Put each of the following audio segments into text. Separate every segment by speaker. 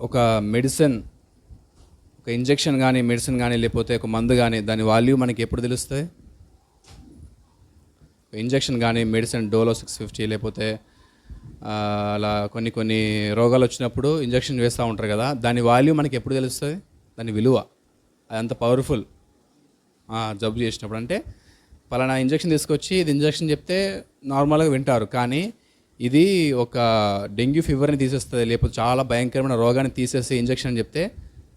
Speaker 1: ఒక మెడిసిన్ ఒక ఇంజెక్షన్ కానీ మెడిసిన్ కానీ లేకపోతే ఒక మందు కానీ దాని వాల్యూ మనకి ఎప్పుడు తెలుస్తుంది ఇంజెక్షన్ కానీ మెడిసిన్ డోలో సిక్స్ ఫిఫ్టీ లేకపోతే అలా కొన్ని కొన్ని రోగాలు వచ్చినప్పుడు ఇంజెక్షన్ వేస్తూ ఉంటారు కదా దాని వాల్యూ మనకి ఎప్పుడు తెలుస్తుంది దాని విలువ. అదంత పవర్ఫుల్ జబ్బు చేసినప్పుడు. అంటే పలానా ఇంజెక్షన్ తీసుకొచ్చి ఇది ఇంజెక్షన్ చెప్తే నార్మల్గా వింటారు. కానీ ఇది ఒక డెంగ్యూ ఫీవర్ని తీసేస్తుంది లేకపోతే చాలా భయంకరమైన రోగాన్ని తీసేస్తే ఇంజెక్షన్ అని చెప్తే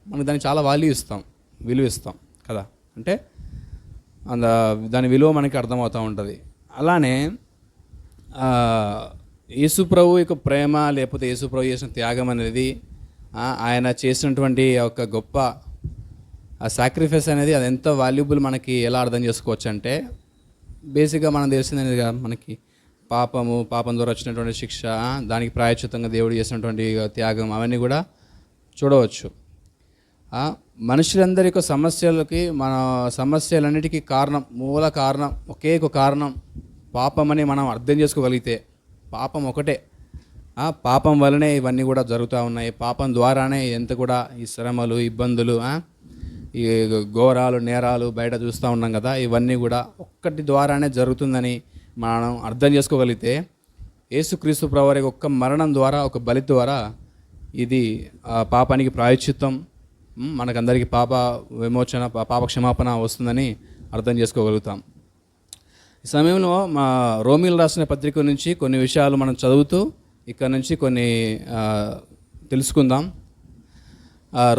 Speaker 1: మనకి దానికి చాలా వాల్యూ ఇస్తాం విలువ ఇస్తాం కదా. అంటే అంద దాని విలువ మనకి అర్థమవుతూ ఉంటుంది. అలానే యేసుప్రభు యొక్క ప్రేమ లేకపోతే యేసుప్రభు చేసిన త్యాగం అనేది ఆయన చేసినటువంటి ఒక గొప్ప ఆ సాక్రిఫైస్ అనేది అది ఎంత వాల్యుబుల్ మనకి ఎలా అర్థం చేసుకోవచ్చు అంటే బేసిక్గా మనం తెలిసిందనేది మనకి పాపము పాపం ద్వారా వచ్చినటువంటి శిక్ష దానికి ప్రాయచితంగా దేవుడు చేసినటువంటి త్యాగం అవన్నీ కూడా చూడవచ్చు. మనుషులందరి యొక్క సమస్యలకి మన సమస్యలన్నిటికీ కారణం మూల కారణం ఒకే ఒక కారణం పాపం అని మనం అర్థం చేసుకోగలిగితే పాపం ఒకటే. పాపం వల్లనే ఇవన్నీ కూడా జరుగుతూ ఉన్నాయి. పాపం ద్వారానే ఎంత కూడా ఈ శ్రమలు ఇబ్బందులు ఈ ఘోరాలు నేరాలు బయట చూస్తూ ఉన్నాం కదా ఇవన్నీ కూడా ఒక్కటి ద్వారానే జరుగుతుందని మనం అర్థం చేసుకోగలిగితే యేసుక్రీస్తు ప్రవారి ఒక్క మరణం ద్వారా ఒక బలి ద్వారా ఇది ఆ పాపానికి ప్రాయశ్చిత్తం మనకందరికీ పాప విమోచన పాప క్షమాపణ వస్తుందని అర్థం చేసుకోగలుగుతాం. ఈ సమయంలో మా రోమిల్ రాసిన పత్రిక నుంచి కొన్ని విషయాలు మనం చదువుతూ ఇక్కడ నుంచి కొన్ని తెలుసుకుందాం.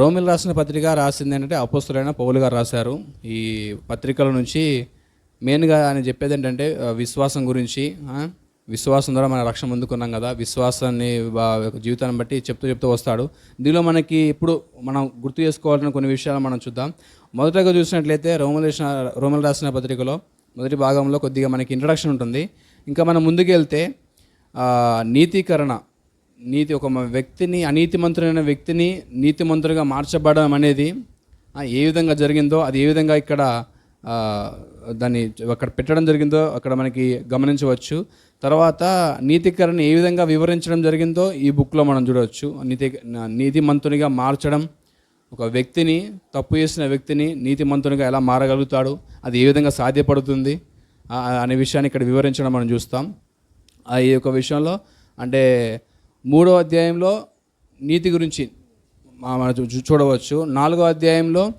Speaker 1: రోమిల్ రాసిన పత్రిక రాసింది ఏంటంటే అపోస్తులైన పౌలు గారు రాశారు. ఈ పత్రికల నుంచి మెయిన్గా ఆయన చెప్పేది ఏంటంటే విశ్వాసం గురించి విశ్వాసం ద్వారా మన రక్షణ ముందుకున్నాం కదా విశ్వాసాన్ని జీవితాన్ని బట్టి చెప్తూ చెప్తూ వస్తాడు. దీనిలో మనకి ఇప్పుడు మనం గుర్తు చేసుకోవాల్సిన కొన్ని విషయాలు మనం చూద్దాం. మొదటగా చూసినట్లయితే రోమల రోమలు రాసిన పత్రికలో మొదటి భాగంలో కొద్దిగా మనకి ఇంట్రడక్షన్ ఉంటుంది. ఇంకా మనం ముందుకు వెళ్తే ఆ, నీతీకరణ నీతి ఒక వ్యక్తిని అనీతిమంతుడైన వ్యక్తిని నీతిమంతుడిగా మార్చబడడం అనేది ఏ విధంగా జరిగిందో అది ఏ విధంగా ఇక్కడ దాన్ని అక్కడ పెట్టడం జరిగిందో అక్కడ మనకి గమనించవచ్చు. తర్వాత నీతికరణ ఏ విధంగా వివరించడం జరిగిందో ఈ బుక్లో మనం చూడవచ్చు. నీతి నీతిమంతునిగా మార్చడం ఒక వ్యక్తిని తప్పు చేసిన వ్యక్తిని నీతిమంతునిగా ఎలా మారగలుగుతాడు అది ఏ విధంగా సాధ్యపడుతుంది అనే విషయాన్ని ఇక్కడ వివరించడం మనం చూస్తాం. ఆ ఈ యొక్క విషయంలో అంటే మూడో అధ్యాయంలో నీతి గురించి మనం చూ- చూడవచ్చు. నాలుగో అధ్యాయంలో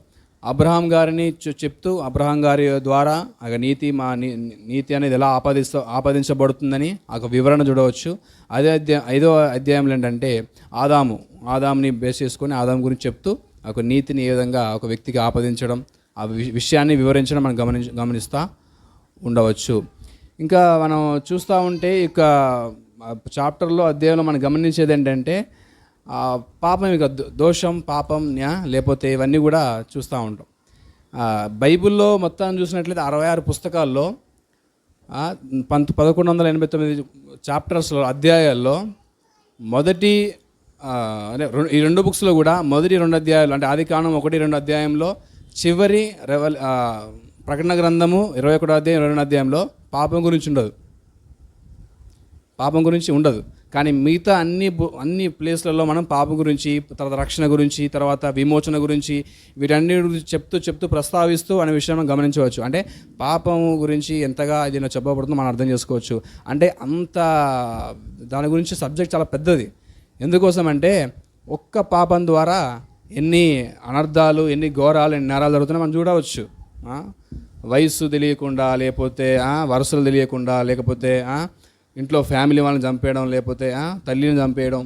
Speaker 1: అబ్రహాం గారిని చెప్తూ అబ్రహాం గారి ద్వారా ఆ నీతి మా నీ- నీతి అనేది ఎలా ఆపాదిస్త ఆపాదించబడుతుందని ఒక వివరణ చూడవచ్చు. అదే అధ్యాయం ఐదో అధ్యాయంలో ఏంటంటే ఆదాము ఆదాముని బేస్ చేసుకొని ఆదాం గురించి చెప్తూ ఒక నీతిని ఏ విధంగా ఒక వ్యక్తికి ఆపాదించడం ఆ విషయాన్ని వివరించడం మనం గమని గమనిస్తూ ఉండవచ్చు. ఇంకా మనం చూస్తూ ఉంటే ఇక చాప్టర్లో అధ్యాయంలో మనం గమనించేది ఏంటంటే పాపం ఇక దోషం పాపం న్యా లేకపోతే ఇవన్నీ కూడా చూస్తూ ఉంటాం. బైబిల్లో మొత్తం చూసినట్లయితే అరవై ఆరు పుస్తకాల్లో పంత పదకొండు వందల ఎనభై తొమ్మిది చాప్టర్స్లో అధ్యాయాల్లో మొదటి అదే ఈ రెండు బుక్స్లో కూడా మొదటి రెండు అధ్యాయాలు అంటే ఆది కాలం ఒకటి రెండు అధ్యాయంలో చివరి రెవల్ ప్రకటన గ్రంథము ఇరవై ఒకటో అధ్యాయం ఇరవై రెండు అధ్యాయంలో పాపం గురించి ఉండదు. పాపం గురించి ఉండదు. కానీ మిగతా అన్ని అన్ని ప్లేస్లలో మనం పాపం గురించి తర్వాత రక్షణ గురించి తర్వాత విమోచన గురించి వీటన్ని గురించి చెప్తూ చెప్తూ ప్రస్తావిస్తూ అనే విషయం మనం గమనించవచ్చు. అంటే పాపం గురించి ఎంతగా ఇది చెప్పబడుతుందో మనం అర్థం చేసుకోవచ్చు. అంటే అంత దాని గురించి సబ్జెక్ట్ చాలా పెద్దది. ఎందుకోసం అంటే ఒక్క పాపం ద్వారా ఎన్ని అనర్థాలు ఎన్ని ఘోరాలు ఎన్ని నేరాలు జరుగుతున్నాయి మనం చూడవచ్చు. వయస్సు తెలియకుండా లేకపోతే వరుసలు తెలియకుండా లేకపోతే ఇంట్లో ఫ్యామిలీ వాళ్ళని చంపేయడం లేకపోతే తల్లిని చంపేయడం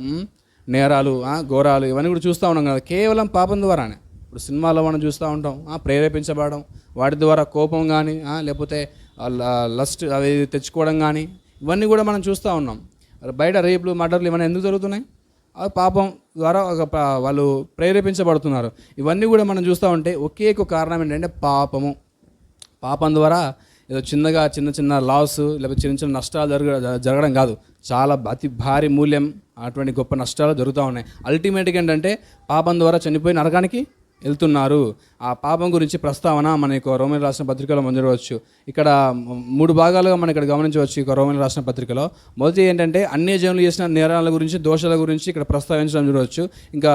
Speaker 1: నేరాలు ఘోరాలు ఇవన్నీ కూడా చూస్తూ ఉన్నాం కదా. కేవలం పాపం ద్వారానే. ఇప్పుడు సినిమాలో మనం చూస్తూ ఉంటాం ఆ, ప్రేరేపించబడడం వాటి ద్వారా కోపం కానీ లేకపోతే లస్ట్ అవి తెచ్చుకోవడం కానీ ఇవన్నీ కూడా మనం చూస్తూ ఉన్నాం. బయట రేపులు మర్డర్లు ఇవన్నీ ఎందుకు జరుగుతున్నాయి? ఆ పాపం ద్వారా ఒక వాళ్ళు ప్రేరేపించబడుతున్నారు. ఇవన్నీ కూడా మనం చూస్తూ ఉంటే ఒకే ఒక కారణం ఏంటంటే పాపము. పాపం ద్వారా ఏదో చిన్నగా చిన్న చిన్న లాస్ లేకపోతే చిన్న చిన్న నష్టాలు జరగ జరగడం కాదు. చాలా అతి భారీ మూల్యం అటువంటి గొప్ప నష్టాలు జరుగుతూ ఉన్నాయి. అల్టిమేట్గా ఏంటంటే పాపం ద్వారా చనిపోయి నరకానికి వెళ్తున్నారు. ఆ పాపం గురించి ప్రస్తావన మన యొక్క రోమిల రాసిన పత్రికలో మనం చూడవచ్చు. ఇక్కడ మూడు భాగాలుగా మనం ఇక్కడ గమనించవచ్చు ఇక రోమిల రాసిన పత్రికలో. మొదటి ఏంటంటే అన్ని జనులు చేసిన నేరాల గురించి దోషాల గురించి ఇక్కడ ప్రస్తావించడం చూడవచ్చు. ఇంకా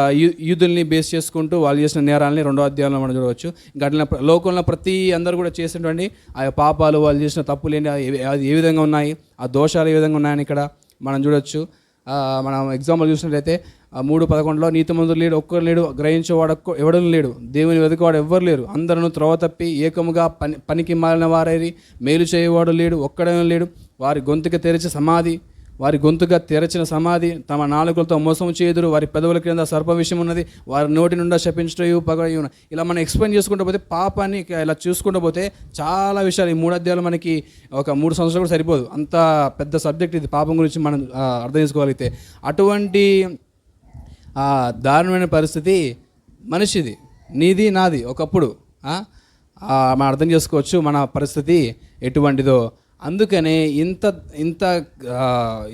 Speaker 1: యూదుల్ని బేస్ చేసుకుంటూ వాళ్ళు చేసిన నేరాలని రెండో అధ్యాయంలో మనం చూడవచ్చు. ఇంకా అట్లా లోకంలో ప్రతి అందరూ కూడా చేసినటువంటి ఆ పాపాలు వాళ్ళు చేసిన తప్పులు ఏంటి అది ఏ విధంగా ఉన్నాయి ఆ దోషాలు ఏ విధంగా ఉన్నాయని ఇక్కడ మనం చూడొచ్చు మనం ఎగ్జాంపుల్ చూసినట్లయితే మూడు పదకొండులో నీతి మందులు లేడు ఒక్కరు లేడు గ్రహించేవాడు ఒక్క లేడు దేవుని వెతుకువాడు ఎవ్వరు లేరు. అందరూ త్రోవ తప్పి ఏకముగా పని పనికి మారిన వారైరి మేలు చేయవాడు లేడు ఒక్కడైనా లేడు. వారి గొంతుకి తెరిచి సమాధి వారి గొంతుగా తెరచిన సమాధి తమ నాలుకలతో మోసం చేదురు వారి పెదవుల క్రింద సర్ప విషయం ఉన్నది. వారి నోటి నుండా శపించటయు పగయు ఇలా మనం ఎక్స్ప్లెయిన్ చేసుకుంటూ పోతే పాపాన్ని ఇలా చూసుకుంటూ పోతే చాలా విషయాలు ఈ మూడు అధ్యాయాలు మనకి ఒక మూడు సంవత్సరాలు కూడా సరిపోదు. అంత పెద్ద సబ్జెక్ట్ ఇది. పాపం గురించి మనం అర్థం చేసుకోగలిగితే. అటువంటి ఆ దారుణమైన పరిస్థితి మనిషిది నీది నాది ఒకప్పుడు మనం అర్థం చేసుకోవచ్చు మన పరిస్థితి ఎటువంటిదో. అందుకనే ఇంత ఇంత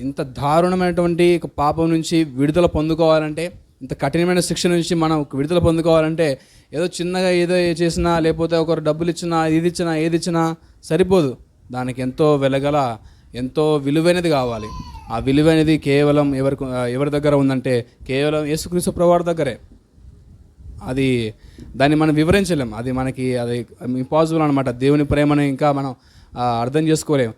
Speaker 1: ఇంత దారుణమైనటువంటి ఒక పాపం నుంచి విడుదల పొందుకోవాలంటే ఇంత కఠినమైన శిక్ష నుంచి మనం విడుదల పొందుకోవాలంటే ఏదో చిన్నగా ఏదో చేసినా లేకపోతే ఒకరు డబ్బులు ఇచ్చినా ఇది ఇచ్చినా ఏది ఇచ్చినా సరిపోదు. దానికి ఎంతో వెలగల ఎంతో విలువైనది కావాలి. ఆ విలువ అనేది కేవలం ఎవరికి ఎవరి దగ్గర ఉందంటే కేవలం యేసుక్రీస్తు ప్రభువారి దగ్గరే. అది దాన్ని మనం వివరించలేం. అది మనకి అది ఇంపాసిబుల్ అనమాట దేవుని ప్రేమను ఇంకా మనం అర్థం చేసుకోలేం.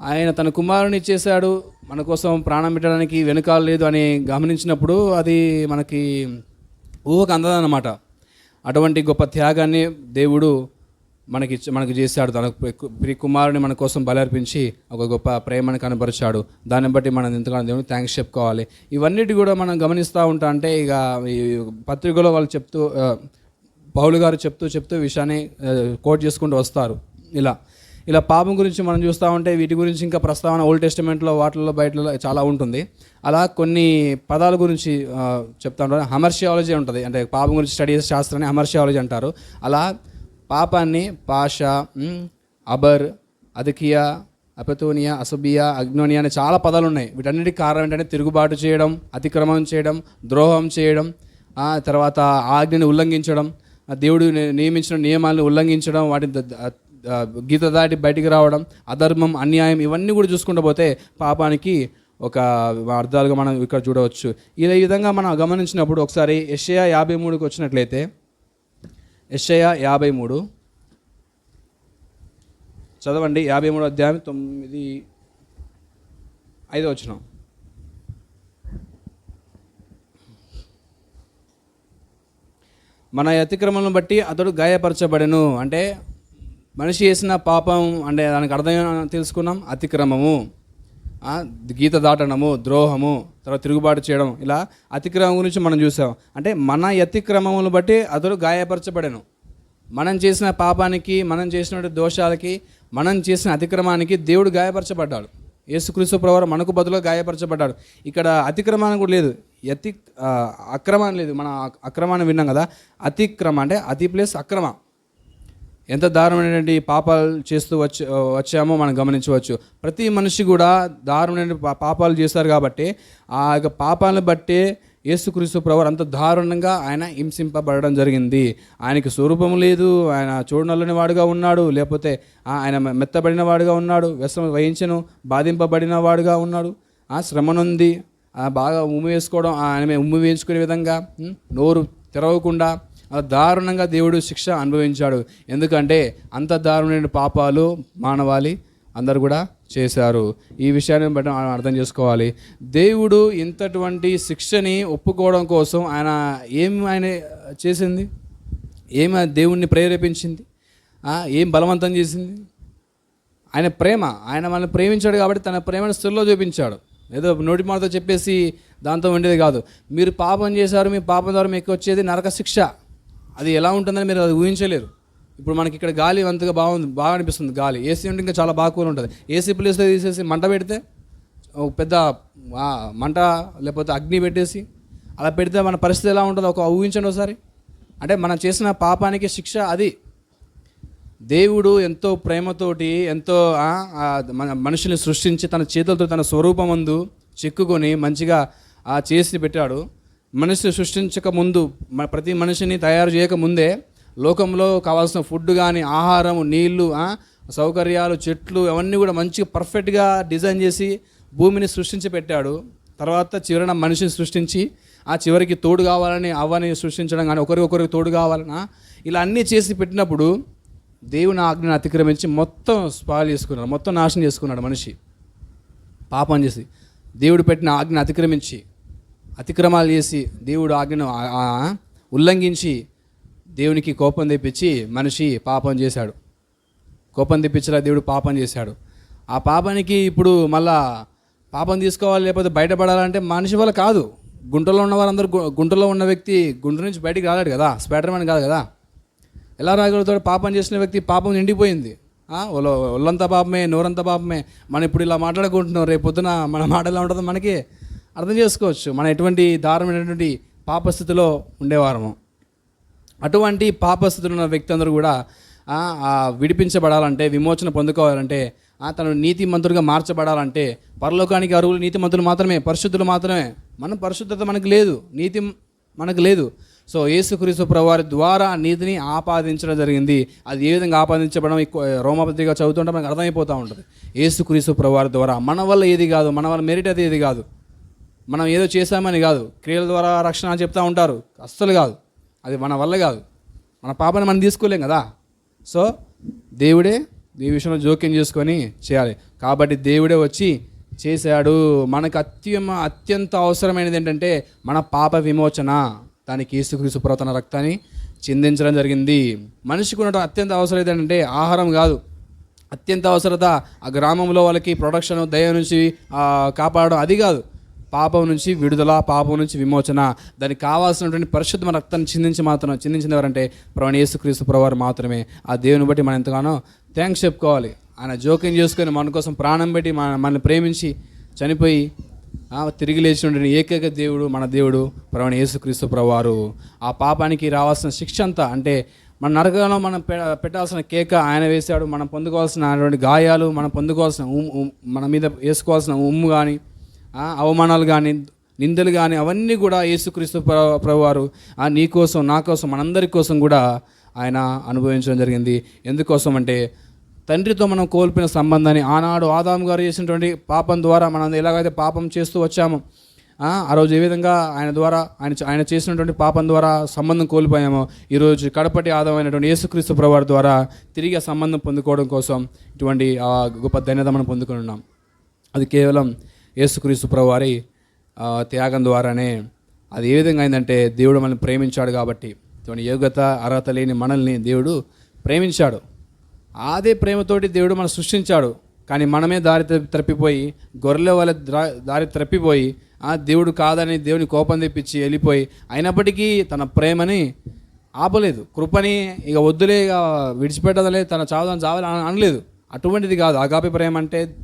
Speaker 1: ఆయన తన కుమారుని చేశాడు మన కోసం ప్రాణం పెట్టడానికి వెనుకాల లేదు అని గమనించినప్పుడు అది మనకి ఊహకు అందదన్నమాట. అటువంటి గొప్ప త్యాగాన్ని దేవుడు మనకి మనకు చేశాడు. తన ప్రి- కుమారుని మన కోసం బలర్పించి ఒక గొప్ప ప్రేమను కనపరిచాడు. దాన్ని బట్టి మనం ఎంతగానో దేవుని థ్యాంక్స్ చెప్పుకోవాలి. ఇవన్నిటి కూడా మనం గమనిస్తూ ఉంటా అంటే ఇక ఈ పత్రికలో వాళ్ళు చెప్తూ పౌలు గారు చెప్తూ చెప్తూ విషయాన్ని కోట్ చేసుకుంటూ వస్తారు. ఇలా. ఇలా పాపం గురించి మనం చూస్తూ ఉంటే వీటి గురించి ఇంకా ప్రస్తావన ఓల్డ్ టెస్టిమెంట్లో వాటిల్లో బయటలో చాలా ఉంటుంది. అలా కొన్ని పదాల గురించి చెప్తా ఉంటారు. హమర్షియాలజీ ఉంటుంది. అంటే పాపం గురించి స్టడీ చేసే శాస్త్రాన్ని హమర్షియాలజీ అంటారు. అలా పాపాన్ని పాష అబర్ అదకియా అపతోనియా అసబియా అగ్నోనియా అనే చాలా పదాలు ఉన్నాయి. వీటన్నిటికి కారణం ఏంటంటే తిరుగుబాటు చేయడం అతిక్రమం చేయడం ద్రోహం చేయడం తర్వాత ఆజ్ఞని ఉల్లంఘించడం దేవుడు నియమించిన నియమాలను ఉల్లంఘించడం వాటిని గీత దాటి బయటికి రావడం అధర్మం అన్యాయం ఇవన్నీ కూడా చూసుకుంటూ పోతే పాపానికి ఒక అర్థాలుగా మనం ఇక్కడ చూడవచ్చు. ఇలా ఈ విధంగా మనం గమనించినప్పుడు ఒకసారి ఎషయా యాభై మూడుకి వచ్చినట్లయితే ఎషయ యాభై మూడు చదవండి యాభై మూడు అధ్యాయం తొమ్మిది ఐదో వచ్చిన మన అతిక్రమలను బట్టి అతడు గాయపరచబడెను. అంటే మనిషి చేసిన పాపం అంటే దానికి అర్థం తెలుసుకున్నాం? అతిక్రమము. గీత దాటనము ద్రోహము తర్వాత తిరుగుబాటు చేయడం ఇలా అతిక్రమం గురించి మనం చూసాం. అంటే మన అతిక్రమములు బట్టి అతడు గాయపరచబడెను. మనం చేసిన పాపానికి మనం చేసిన దోషాలకి మనం చేసిన అతిక్రమానికి దేవుడు గాయపరచబడ్డాడు. యేసుక్రీస్తు ప్రవరం మనకు బదులుగా గాయపరచబడ్డాడు. ఇక్కడ అతిక్రమాన్ని కూడా లేదు. అతి అక్రమాన్ని లేదు. మన అక్రమాన్ని విన్నాం కదా. అతిక్రమ అంటే అతి ప్లస్ అక్రమ. ఎంత దారుణమైనటువంటి పాపాలు చేస్తూ వచ్చి వచ్చామో మనం గమనించవచ్చు. ప్రతి మనిషి కూడా దారుణమైన పా- పాపాలు చేస్తారు కాబట్టి ఆ యొక్క పాపాలను బట్టే యేసుక్రీస్తు ప్రవర్ అంత దారుణంగా ఆయన హింసింపబడడం జరిగింది. ఆయనకి స్వరూపం లేదు ఆయన చూడనల్లని వాడుగా ఉన్నాడు లేకపోతే ఆ, ఆయన మెత్తబడిన వాడుగా ఉన్నాడు వ్యసనం వహించను బాధింపబడిన వాడుగా ఉన్నాడు. ఆ శ్రమనుంది బాగా ఉమ్మి వేసుకోవడం ఆయన ఉమ్మి వేయించుకునే విధంగా నోరు తెరవకుండా దారుణంగా దేవుడు శిక్ష అనుభవించాడు. ఎందుకంటే అంత దారుణమైన పాపాలు మానవాళి అందరు కూడా చేశారు. ఈ విషయాన్ని బట్టి మనం అర్థం చేసుకోవాలి. దేవుడు ఇంతటువంటి శిక్షని ఒప్పుకోవడం కోసం ఆయన ఏం ఆయన చేసింది? ఏమి ఆ దేవుణ్ణి ప్రేరేపించింది? ఏం బలవంతం చేసింది? ఆయన ప్రేమ ఆయన మనల్ని ప్రేమించాడు కాబట్టి తన ప్రేమను స్థిరలో చూపించాడు. ఏదో నోటి మాటతో చెప్పేసి దాంతో ఉండేది కాదు. మీరు పాపం చేశారు మీ పాపం ద్వారా మీకు వచ్చేది నరక శిక్ష. అది ఎలా ఉంటుందని మీరు అది ఊహించలేరు. ఇప్పుడు మనకి ఇక్కడ గాలి అంతగా బాగుంది బాగా అనిపిస్తుంది గాలి. ఏసీ ఉంటే ఇంకా చాలా బాగా కూల్ ఉంటుంది. ఏసీ ప్లేస్లో తీసేసి మంట పెడితే ఒక పెద్ద మంట లేకపోతే అగ్ని పెట్టేసి అలా పెడితే మన పరిస్థితి ఎలా ఉంటుందో ఒక ఊహించండి ఒకసారి. అంటే మనం చేసిన పాపానికి శిక్ష అది. దేవుడు ఎంతో ప్రేమతోటి ఎంతో మన మనుషుల్ని సృష్టించి తన చేతులతో తన స్వరూపమందు చెక్కుకొని మంచిగా ఆ చేసి పెట్టాడు. మనిషి సృష్టించక ముందు ప్రతి మనిషిని తయారు చేయక ముందే లోకంలో కావాల్సిన ఫుడ్ కానీ ఆహారం నీళ్ళు సౌకర్యాలు చెట్లు అవన్నీ కూడా మంచిగా పర్ఫెక్ట్గా డిజైన్ చేసి భూమిని సృష్టించి పెట్టాడు. తర్వాత చివరన మనిషిని సృష్టించి ఆ చివరికి తోడు కావాలని అవ్వని సృష్టించడం కానీ ఒకరికొకరికి తోడు కావాలన్నా ఇలా అన్నీ చేసి పెట్టినప్పుడు దేవుని ఆజ్ఞను అతిక్రమించి మొత్తం స్పాయిల్ చేసుకున్నాడు మొత్తం నాశనం చేసుకున్నాడు మనిషి. పాపం చేసి దేవుడు పెట్టిన ఆజ్ఞను అతిక్రమించి అతిక్రమాలు చేసి దేవుడు ఆజ్ఞను ఉల్లంఘించి దేవునికి కోపం తెప్పించి మనిషి పాపం చేశాడు. కోపం తెప్పించలా దేవుడు పాపం చేశాడు. ఆ పాపానికి ఇప్పుడు మళ్ళా పాపం తీసుకోవాలి లేకపోతే బయటపడాలంటే మనిషి వల్ల కాదు. గుంటలో ఉన్న వారందరూ గుంటలో ఉన్న వ్యక్తి గుంట నుంచి బయటికి రాలేడు కదా. స్పైడర్ మ్యాన్ కాదు కదా. ఎలా రాగలుగుతాడు? పాపం చేసిన వ్యక్తి పాపం నిండిపోయింది. ఆ, ఒళ్ళంతా పాపమే నోరంతా పాపమే. మనం ఇప్పుడు ఇలా మాట్లాడుకుంటున్నాం రేపు పొద్దున మన మాట ఎలా ఉంటుందో మనకి. అర్థం చేసుకోవచ్చు. మనం ఎటువంటి దారుణమైనటువంటి పాపస్థితిలో ఉండేవారము. అటువంటి పాపస్థితిలో ఉన్న వ్యక్తి అందరూ కూడా విడిపించబడాలంటే విమోచన పొందుకోవాలంటే ఆ, తను నీతిమంతుడిగా మార్చబడాలంటే పరలోకానికి అరువులు నీతిమంతులు మాత్రమే పరిశుద్ధులు మాత్రమే. మనం పరిశుద్ధత మనకు లేదు నీతి మనకు లేదు. సో యేసుక్రీస్తు ప్రభువారి ద్వారా నీతిని ఆపాదించడం జరిగింది. అది ఏ విధంగా ఆపాదించబడడం ఎక్కువ చదువుతుంటే మనకు అర్థమైపోతూ ఉంటుంది. యేసుక్రీస్తు ప్రభువారి ద్వారా మన వల్ల ఏది కాదు మన వల్ల మెరిట్ అది ఏది కాదు. మనం ఏదో చేశామని కాదు. క్రియల ద్వారా రక్షణ అని చెప్తూ ఉంటారు. అస్సలు కాదు. అది మన వల్ల కాదు. మన పాపని మనం తీసుకోలేం కదా. సో దేవుడే ఈ విషయంలో జోక్యం చేసుకొని చేయాలి. కాబట్టి దేవుడే వచ్చి చేశాడు. మనకు అత్యమ అత్యంత అవసరమైనది ఏంటంటే మన పాప విమోచన. దానికి యేసుక్రీస్తు పురాతన రక్తాన్ని చిందించడం జరిగింది. మనిషికి ఉన్న అత్యంత అవసరం ఏంటంటే ఆహారం కాదు. అత్యంత అవసరత ఆ గ్రామంలో వాళ్ళకి ప్రొడక్షన్ దయ నుంచి కాపాడడం అది కాదు. పాపం నుంచి విడుదల పాపం నుంచి విమోచన. దానికి కావాల్సినటువంటి పరిశుద్ధ రక్తాన్ని చిందించి మాత్రం చిందించిన ఎవరంటే ప్రవణ యేసుక్రీస్తు ప్రవారు మాత్రమే. ఆ దేవుని బట్టి మనం ఎంతగానో థ్యాంక్స్ చెప్పుకోవాలి. ఆయన జోక్యం చేసుకొని మన కోసం ప్రాణం పెట్టి మన మనల్ని ప్రేమించి చనిపోయి తిరిగి లేచినటువంటి ఏకైక దేవుడు మన దేవుడు ప్రవణ యేసుక్రీస్తు ప్రవారు ఆ పాపానికి రావాల్సిన శిక్ష అంతా అంటే మన నరకంలో మనం పెట్టాల్సిన కేక ఆయన వేశాడు. మనం పొందుకోవాల్సిన గాయాలు మనం పొందుకోవాల్సిన ఉమ్- ఉమ్- మన మీద వేసుకోవాల్సిన ఉమ్ము కానీ అవమానాలు కానీ నిందలు కానీ అవన్నీ కూడా యేసుక్రీస్తు ప్ర- ప్రభువారు ఆ నీ కోసం నా కోసం మనందరి కోసం కూడా ఆయన అనుభవించడం జరిగింది. ఎందుకోసం అంటే తండ్రితో మనం కోల్పోయిన సంబంధాన్ని ఆనాడు ఆదాం గారు చేసినటువంటి పాపం ద్వారా మనం ఎలాగైతే పాపం చేస్తూ వచ్చామో ఆ రోజు ఏ విధంగా ఆయన ద్వారా ఆయన ఆయన చేసినటువంటి పాపం ద్వారా సంబంధం కోల్పోయామో ఈరోజు కడపటి ఆదామైనటువంటి యేసుక్రీస్తు ప్రభువారి ద్వారా తిరిగి ఆ సంబంధం పొందుకోవడం కోసం ఇటువంటి గొప్ప ధన్యత మనం పొందుకుని ఉన్నాం. అది కేవలం యేసుక్రీస్తు ప్రభువారి త్యాగం ద్వారానే అది ఏ విధంగా అయిందంటే దేవుడు మనల్ని ప్రేమించాడు కాబట్టి తోని యోగ్యత అర్హత లేని మనల్ని దేవుడు ప్రేమించాడు. అదే ప్రేమతోటి దేవుడు మనం సృష్టించాడు. కానీ మనమే దారి త్రప్పిపోయి తప్పిపోయి గొర్రెల వల్ల దారి తప్పిపోయి ఆ దేవుడు కాదని దేవుని కోపం తెప్పించి వెళ్ళిపోయి అయినప్పటికీ తన ప్రేమని ఆపలేదు. కృపని ఇక వద్దులే ఇక విడిచిపెట్టదలే తన చావదని చావాలి అనలేదు. అటువంటిది కాదు. అగాపి ప్రేమ అంటే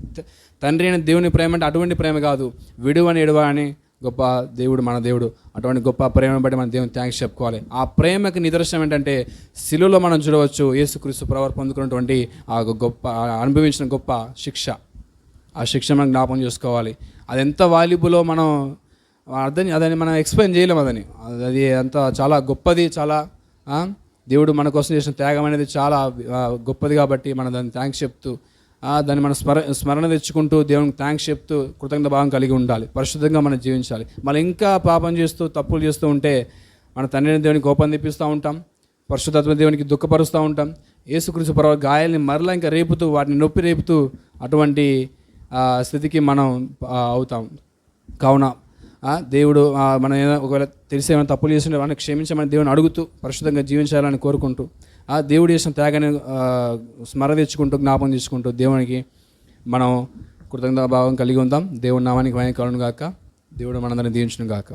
Speaker 1: తండ్రి అయిన దేవుని ప్రేమ అంటే అటువంటి ప్రేమ కాదు. విడువని ఎడువ అని గొప్ప దేవుడు మన దేవుడు. అటువంటి గొప్ప ప్రేమను బట్టి మన దేవుని థ్యాంక్స్ చెప్పుకోవాలి. ఆ ప్రేమకి నిదర్శనం ఏంటంటే శిలువలో మనం చూడవచ్చు యేసుక్రీస్తు ప్రవర్ పొందుకున్నటువంటి ఆ గొప్ప అనుభవించిన గొప్ప శిక్ష. ఆ శిక్ష మనం జ్ఞాపకం చేసుకోవాలి. అది ఎంత వాల్యుబులో మనం అర్థం అదని మనం ఎక్స్ప్లెయిన్ చేయలేము అదని. అది అంత చాలా గొప్పది చాలా దేవుడు మన కోసం చేసిన త్యాగం అనేది చాలా గొప్పది కాబట్టి మనం దాన్ని థ్యాంక్స్ చెప్తూ దాన్ని మనం స్మర స్మరణ తెచ్చుకుంటూ దేవునికి థ్యాంక్స్ చెప్తూ కృతజ్ఞత భావం కలిగి ఉండాలి. పరిశుద్ధంగా మనం జీవించాలి. మళ్ళీ ఇంకా పాపం చేస్తూ తప్పులు చేస్తూ ఉంటే మన తండ్రిని దేవునికి కోపం తెప్పిస్తూ ఉంటాం. పరిశుద్ధాత్మ దేవునికి దుఃఖపరుస్తూ ఉంటాం. ఏసుకృషి పర్వ గాయాల్ని మరలా ఇంకా రేపుతూ వాటిని నొప్పి రేపుతూ అటువంటి స్థితికి మనం అవుతాం. కావున దేవుడు మనం ఏదైనా ఒకవేళ తెలిసి ఏమైనా తప్పులు చేస్తుంటే వాళ్ళని క్షమించమని దేవుని అడుగుతూ పరిశుద్ధంగా జీవించాలని కోరుకుంటూ ఆ దేవుడు చేసిన త్యాగాన్ని స్మర తెచ్చుకుంటూ జ్ఞాపకం తీసుకుంటూ దేవునికి మనం కృతజ్ఞత భావం కలిగి ఉందాం. దేవుడి నామానికి వాయిన కలను గాక. దేవుడు మనందరిని దీవించను గాక.